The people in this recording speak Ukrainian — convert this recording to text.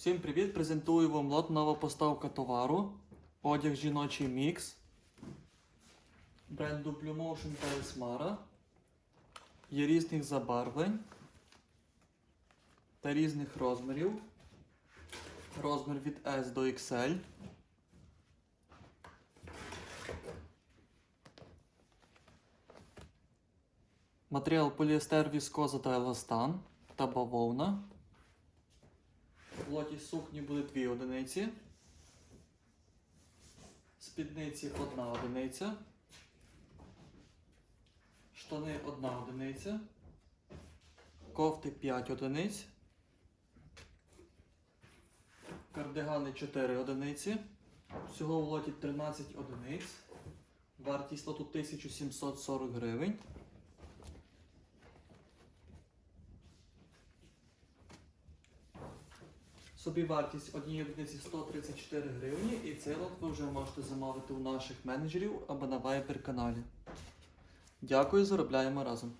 Всім привіт! Презентую вам лот нова поставка товару. Одяг жіночий мікс. Бренду Blue Motion та Esmara. Є різних забарвлень та різних розмірів. Розмір від S до XL. Матеріал поліестер, віскоза та еластан та бавовна. Лоті сукні буде дві одиниці. Спідниці одна одиниця. Штани одна одиниця. Кофти 5 одиниць. Кардигани 4 одиниці. Всього в лоті 13 одиниць. Вартість лоту 1740 гривень. Собівартість однієї одиниці 134 гривні і цей лот ви вже можете замовити у наших менеджерів або на Viber каналі. Дякую, заробляємо разом.